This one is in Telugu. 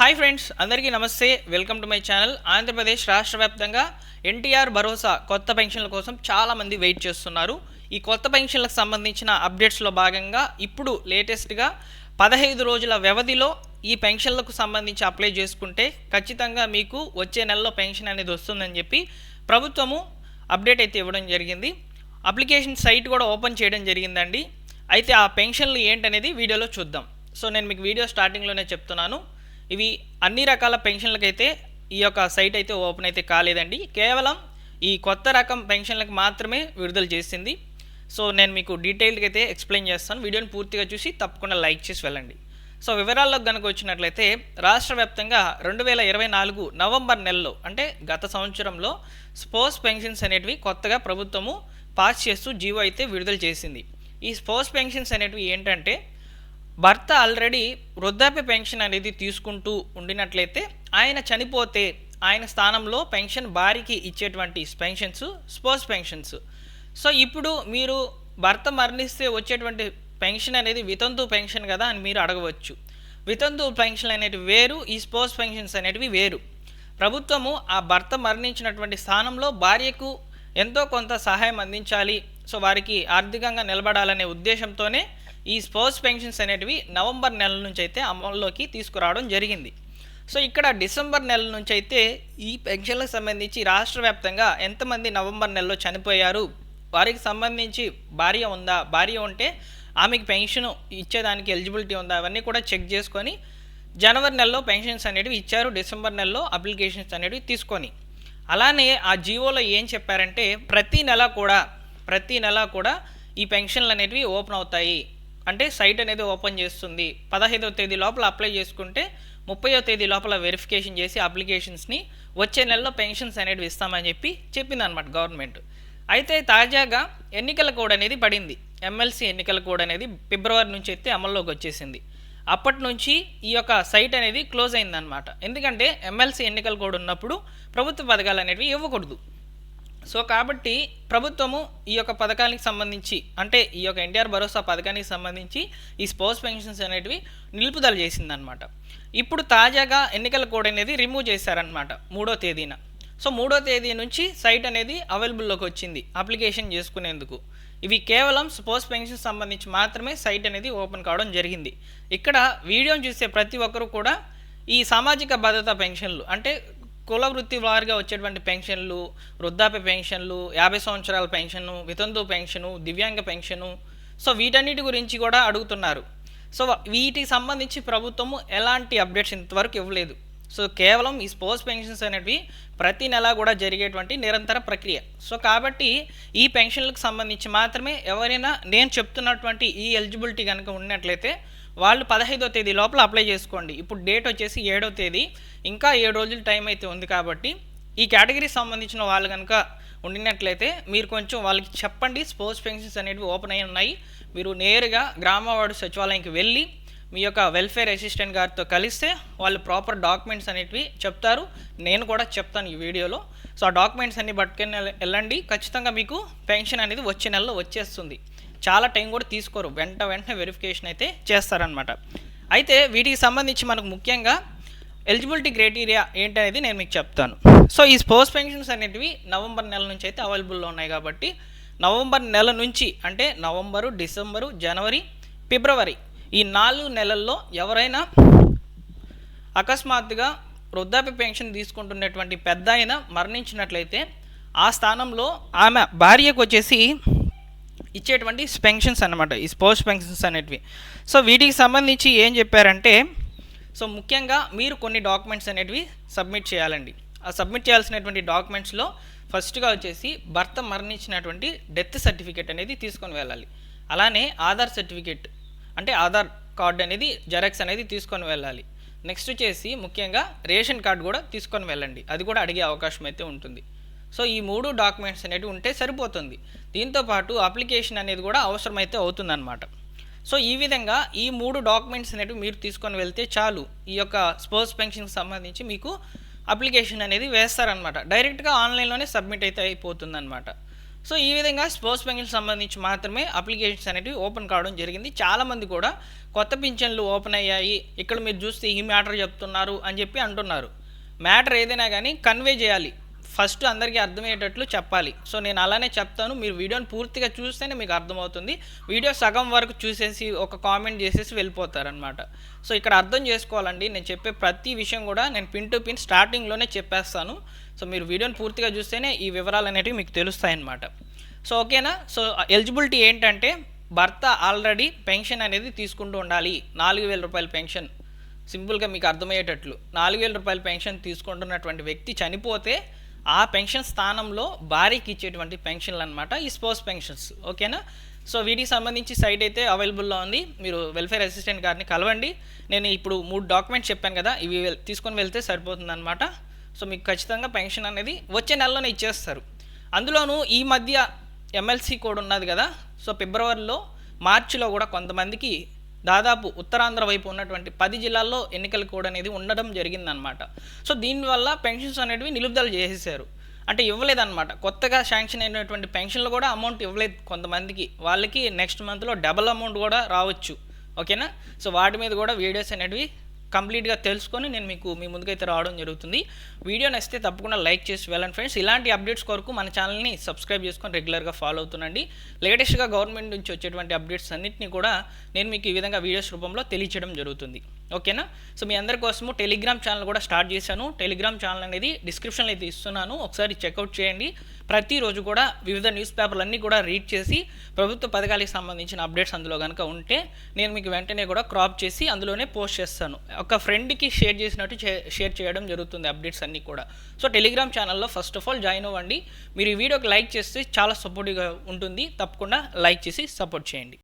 హాయ్ ఫ్రెండ్స్ అందరికీ నమస్తే. Welcome to my channel. Andhra Pradesh రాష్ట్ర వ్యాప్తంగా ఎన్టీఆర్ భరోసా కొత్త పెన్షన్ల కోసం చాలామంది వెయిట్ చేస్తున్నారు. ఈ కొత్త పెన్షన్లకు సంబంధించిన అప్డేట్స్లో భాగంగా ఇప్పుడు లేటెస్ట్గా పదహైదు రోజుల వ్యవధిలో ఈ పెన్షన్లకు సంబంధించి అప్లై చేసుకుంటే ఖచ్చితంగా మీకు వచ్చే నెలలో పెన్షన్ అనేది వస్తుందని చెప్పి ప్రభుత్వము అప్డేట్ అయితే ఇవ్వడం జరిగింది. అప్లికేషన్ సైట్ కూడా ఓపెన్ చేయడం జరిగిందండి. అయితే ఆ పెన్షన్లు ఏంటనేది వీడియోలో చూద్దాం. సో నేను మీకు వీడియో స్టార్టింగ్లోనే చెప్తున్నాను. ఇవి అన్ని రకాల పెన్షన్లకైతే ఈ యొక్క సైట్ అయితే ఓపెన్ అయితే కాలేదండి. కేవలం ఈ కొత్త రకం పెన్షన్లకు మాత్రమే విడుదల చేసింది. సో నేను మీకు డీటెయిల్గా అయితే ఎక్స్ప్లెయిన్ చేస్తాను. వీడియోని పూర్తిగా చూసి తప్పకుండా లైక్ చేసి వెళ్ళండి. సో వివరాల్లోకి కనుక వచ్చినట్లయితే రాష్ట్ర వ్యాప్తంగా రెండు వేల ఇరవై నాలుగు నవంబర్ నెలలో అంటే గత సంవత్సరంలో స్పోర్ట్స్ పెన్షన్స్ అనేటివి కొత్తగా ప్రభుత్వము పాస్ చేస్తూ జీవో అయితే విడుదల చేసింది. ఈ స్పోర్ట్స్ పెన్షన్స్ అనేటివి ఏంటంటే భర్త ఆల్రెడీ వృద్ధాప్య పెన్షన్ అనేది తీసుకుంటూ ఉండినట్లయితే ఆయన చనిపోతే ఆయన స్థానంలో పెన్షన్ భార్యకి ఇచ్చేటువంటి పెన్షన్స్ స్పోర్ట్స్ పెన్షన్స్. సో ఇప్పుడు మీరు భర్త మరణిస్తే వచ్చేటువంటి పెన్షన్ అనేది వితంతు పెన్షన్ కదా అని మీరు అడగవచ్చు. వితంతు పెన్షన్ అనేటివి వేరు ఈ స్పోర్ట్స్ పెన్షన్స్ అనేటివి వేరు. ప్రభుత్వము ఆ భర్త మరణించినటువంటి స్థానంలో భార్యకు ఎంతో కొంత సహాయం అందించాలి. సో వారికి ఆర్థికంగా నిలబడాలనే ఉద్దేశంతోనే ఈ స్పోర్ట్స్ పెన్షన్స్ అనేటివి నవంబర్ నెల నుంచి అయితే అమల్లోకి తీసుకురావడం జరిగింది. సో ఇక్కడ డిసెంబర్ నెల నుంచి అయితే ఈ పెన్షన్లకు సంబంధించి రాష్ట్ర వ్యాప్తంగా ఎంతమంది నవంబర్ నెలలో చనిపోయారు? వారికి సంబంధించి భార్య ఉందా? భార్య ఉంటే ఆమెకి పెన్షన్ ఇచ్చేదానికి ఎలిజిబిలిటీ ఉందా? అవన్నీ కూడా చెక్ చేసుకొని జనవరి నెలలో పెన్షన్స్ అనేటివి ఇచ్చారు. డిసెంబర్ నెలలో అప్లికేషన్స్ అనేటివి తీసుకొని. అలానే ఆ జీవోలో ఏం చెప్పారంటే ప్రతి నెల కూడా ప్రతి నెల కూడా ఈ పెన్షన్లు అనేటివి ఓపెన్ అవుతాయి. అంటే సైట్ అనేది ఓపెన్ చేస్తుంది. పదహైదవ తేదీ లోపల అప్లై చేసుకుంటే ముప్పయో తేదీ లోపల వెరిఫికేషన్ చేసి అప్లికేషన్స్ని వచ్చే నెలలో పెన్షన్స్ అనేటివి ఇస్తామని చెప్పి చెప్పింది అనమాట గవర్నమెంట్. అయితే తాజాగా ఎన్నికల కోడ్ అనేది పడింది. ఎమ్మెల్సీ ఎన్నికల కోడ్ అనేది ఫిబ్రవరి నుంచి అయితే అమల్లోకి వచ్చేసింది. అప్పటి నుంచి ఈ యొక్క సైట్ అనేది క్లోజ్ అయిందనమాట ఎందుకంటే ఎమ్మెల్సీ ఎన్నికల కోడ్ ఉన్నప్పుడు ప్రభుత్వ పథకాలు అనేవి ఇవ్వకూడదు. సో కాబట్టి ప్రభుత్వము ఈ యొక్క పథకానికి సంబంధించి అంటే ఈ యొక్క ఎన్టీఆర్ భరోసా పథకానికి సంబంధించి ఈ స్పోర్ట్స్ పెన్షన్స్ అనేటివి నిలుపుదల చేసిందనమాట ఇప్పుడు తాజాగా ఎన్నికల కోడ్ అనేది రిమూవ్ చేశారనమాట మూడో తేదీన. సో మూడో తేదీ నుంచి సైట్ అనేది అవైలబుల్లోకి వచ్చింది అప్లికేషన్ చేసుకునేందుకు. ఇవి కేవలం స్పోర్ట్స్ పెన్షన్ సంబంధించి మాత్రమే సైట్ అనేది ఓపెన్ కావడం జరిగింది. ఇక్కడ వీడియోని చూసే ప్రతి ఒక్కరు కూడా ఈ సామాజిక భద్రత పెన్షన్లు అంటే కుల వృత్తి వారిగా వచ్చేటువంటి పెన్షన్లు వృద్ధాప్య పెన్షన్లు యాభై సంవత్సరాల పెన్షను వితంతు పెన్షను దివ్యాంగ పెన్షను సో వీటన్నిటి గురించి కూడా అడుగుతున్నారు. సో వీటికి సంబంధించి ప్రభుత్వము ఎలాంటి అప్డేట్స్ ఇంతవరకు ఇవ్వలేదు. సో కేవలం ఈ స్పోర్ట్స్ పెన్షన్స్ అనేవి ప్రతి నెల కూడా జరిగేటువంటి నిరంతర ప్రక్రియ. సో కాబట్టి ఈ పెన్షన్లకు సంబంధించి మాత్రమే ఎవరైనా నేను చెప్తున్నటువంటి ఈ ఎలిజిబిలిటీ కనుక ఉన్నట్లయితే వాళ్ళు పదహైదో తేదీ లోపల అప్లై చేసుకోండి. ఇప్పుడు డేట్ వచ్చేసి ఏడో తేదీ. ఇంకా ఏడు రోజులు టైం అయితే ఉంది కాబట్టి ఈ కేటగిరీకి సంబంధించిన వాళ్ళు కనుక ఉండినట్లయితే మీరు కొంచెం వాళ్ళకి చెప్పండి. స్పోర్ట్స్ పెన్షన్స్ అనేవి ఓపెన్ అయి ఉన్నాయి. మీరు నేరుగా గ్రామవాడు సచివాలయంకి వెళ్ళి మీ యొక్క వెల్ఫేర్ అసిస్టెంట్ గారితో కలిస్తే వాళ్ళు ప్రాపర్ డాక్యుమెంట్స్ అనేటివి చెప్తారు. నేను కూడా చెప్తాను ఈ వీడియోలో. సో ఆ డాక్యుమెంట్స్ అన్ని పట్టుకొని వెళ్ళ- వెళ్ళండి. ఖచ్చితంగా మీకు పెన్షన్ అనేది వచ్చే నెలలో వచ్చేస్తుంది. చాలా టైం కూడా తీసుకోరు. వెంట వెంటనే వెరిఫికేషన్ అయితే చేస్తారనమాట అయితే వీటికి సంబంధించి మనకు ముఖ్యంగా ఎలిజిబిలిటీ క్రైటీరియా ఏంటనేది నేను మీకు చెప్తాను. సో ఈ స్పోర్ట్స్ పెన్షన్స్ అనేటివి నవంబర్ నెల నుంచి అయితే అవైలబుల్లో ఉన్నాయి కాబట్టి నవంబర్ నెల నుంచి అంటే నవంబరు డిసెంబరు జనవరి ఫిబ్రవరి ఈ నాలుగు నెలల్లో ఎవరైనా అకస్మాత్తుగా వృద్ధాప్య పెన్షన్ తీసుకుంటున్నటువంటి పెద్ద మరణించినట్లయితే ఆ స్థానంలో ఆమె భార్యకు వచ్చేసి ఇచ్చేటువంటి పెన్షన్స్ అనమాట ఈ స్పోర్ట్స్ పెన్షన్స్ అనేటివి. సో వీటికి సంబంధించి ఏం చెప్పారంటే సో ముఖ్యంగా మీరు కొన్ని డాక్యుమెంట్స్ అనేటివి సబ్మిట్ చేయాలండి. ఆ సబ్మిట్ చేయాల్సినటువంటి డాక్యుమెంట్స్లో ఫస్ట్గా వచ్చేసి భర్త మరణించినటువంటి డెత్ సర్టిఫికేట్ అనేది తీసుకొని వెళ్ళాలి. అలానే ఆధార్ సర్టిఫికేట్ అంటే ఆధార్ కార్డు అనేది జెరాక్స్ అనేది తీసుకొని వెళ్ళాలి. నెక్స్ట్ వచ్చేసి ముఖ్యంగా రేషన్ కార్డు కూడా తీసుకొని వెళ్ళండి. అది కూడా అడిగే అవకాశం అయితే ఉంటుంది. సో ఈ మూడు డాక్యుమెంట్స్ అనేవి ఉంటే సరిపోతుంది. దీంతో పాటు అప్లికేషన్ అనేది కూడా అవసరమైతే అవుతుందన్నమాట. సో ఈ విధంగా ఈ మూడు డాక్యుమెంట్స్ అనేవి మీరు తీసుకొని వెళ్తే చాలు. ఈ యొక్క స్పోర్ట్స్ పెన్షన్కి సంబంధించి మీకు అప్లికేషన్ అనేది వేస్తారనమాట డైరెక్ట్గా ఆన్లైన్లోనే సబ్మిట్ అయితే అయిపోతుందన్నమాట. సో ఈ విధంగా స్పోర్ట్స్ పెన్షన్ సంబంధించి మాత్రమే అప్లికేషన్స్ అనేవి ఓపెన్ కావడం జరిగింది. చాలామంది కూడా కొత్త పింఛన్లు ఓపెన్ అయ్యాయి. ఇక్కడ మీరు చూస్తే ఈ మ్యాటర్ చెప్తున్నారు అని చెప్పి అంటున్నారు. మ్యాటర్ ఏదైనా కానీ కన్వే చేయాలి. ఫస్ట్ అందరికీ అర్థమయ్యేటట్లు చెప్పాలి. సో నేను అలానే చెప్తాను. మీరు వీడియోని పూర్తిగా చూస్తేనే మీకు అర్థమవుతుంది. వీడియో సగం వరకు చూసేసి ఒక కామెంట్ చేసేసి వెళ్ళిపోతారనమాట సో ఇక్కడ అర్థం చేసుకోవాలండి. నేను చెప్పే ప్రతి విషయం కూడా నేను పిన్ టు పిన్ స్టార్టింగ్లోనే చెప్పేస్తాను. సో మీరు వీడియోని పూర్తిగా చూస్తేనే ఈ వివరాలు అనేవి మీకు తెలుస్తాయన్నమాట. సో ఓకేనా? సో ఎలిజిబిలిటీ ఏంటంటే భర్త ఆల్రెడీ పెన్షన్ అనేది తీసుకుంటూ ఉండాలి. నాలుగు వేల రూపాయల పెన్షన్. సింపుల్గా మీకు అర్థమయ్యేటట్లు. నాలుగు వేల రూపాయల పెన్షన్ తీసుకుంటున్నటువంటి వ్యక్తి చనిపోతే ఆ పెన్షన్ స్థానంలో భార్యకి ఇచ్చేటువంటి పెన్షన్లు అనమాట ఈ స్పోర్ట్స్ పెన్షన్స్ ఓకేనా? సో వీటికి సంబంధించి సైట్ అయితే అవైలబుల్లో ఉంది. మీరు వెల్ఫేర్ అసిస్టెంట్ గారిని కలవండి. నేను ఇప్పుడు మూడు డాక్యుమెంట్స్ చెప్పాను కదా ఇవి తీసుకొని వెళ్తే సరిపోతుంది అనమాట సో మీకు ఖచ్చితంగా పెన్షన్ అనేది వచ్చే నెలలోనే ఇచ్చేస్తారు. అందులోనూ ఈ మధ్య ఎమ్మెల్సీ కూడా ఉన్నది కదా సో ఫిబ్రవరిలో మార్చిలో కూడా కొంతమందికి దాదాపు ఉత్తరాంధ్ర వైపు ఉన్నటువంటి పది జిల్లాల్లో ఎన్నికల కూడా అనేది ఉండడం జరిగిందనమాట సో దీనివల్ల పెన్షన్స్ అనేటివి నిలుపుదల చేసేసారు అంటే ఇవ్వలేదన్నమాట. కొత్తగా శాంక్షన్ అయినటువంటి పెన్షన్లు కూడా అమౌంట్ ఇవ్వలేదు కొంతమందికి. వాళ్ళకి నెక్స్ట్ మంత్లో డబల్ అమౌంట్ కూడా రావచ్చు. ఓకేనా? సో వాటి మీద కూడా వీడియోస్ అనేటివి కంప్లీట్గా తెలుసుకొని నేను మీకు మీ ముందుకైతే రావడం జరుగుతుంది. వీడియో నచ్చితే తప్పకుండా లైక్ చేసి వెళ్ళండి ఫ్రెండ్స్. ఇలాంటి అప్డేట్స్ కొరకు మన ఛానల్ని సబ్స్క్రైబ్ చేసుకొని రెగ్యులర్గా ఫాలో అవుతుండండి. లేటెస్ట్గా గవర్నమెంట్ నుంచి వచ్చేటువంటి అప్డేట్స్ అన్నింటినీ కూడా నేను మీకు ఈ విధంగా వీడియోస్ రూపంలో తెలియచేయడం జరుగుతుంది. ఓకేనా? సో మీ అందరి కోసము టెలిగ్రామ్ ఛానల్ కూడా స్టార్ట్ చేశాను. టెలిగ్రామ్ ఛానల్ అనేది డిస్క్రిప్షన్లో అయితే ఇస్తున్నాను. ఒకసారి చెక్అవుట్ చేయండి. ప్రతిరోజు కూడా వివిధ న్యూస్ పేపర్లు అన్నీ కూడా రీడ్ చేసి ప్రభుత్వ పథకాలకు సంబంధించిన అప్డేట్స్ అందులో కనుక ఉంటే నేను మీకు వెంటనే కూడా క్రాప్ చేసి అందులోనే పోస్ట్ చేస్తాను. ఒక ఫ్రెండ్కి షేర్ చేసినట్టు షేర్ చేయడం జరుగుతుంది అప్డేట్స్ అన్నీ కూడా. సో టెలిగ్రామ్ ఛానల్లో ఫస్ట్ ఆఫ్ ఆల్ జాయిన్ అవ్వండి. మీరు ఈ వీడియోకి లైక్ చేస్తే చాలా సపోర్టివ్గా ఉంటుంది. తప్పకుండా లైక్ చేసి సపోర్ట్ చేయండి.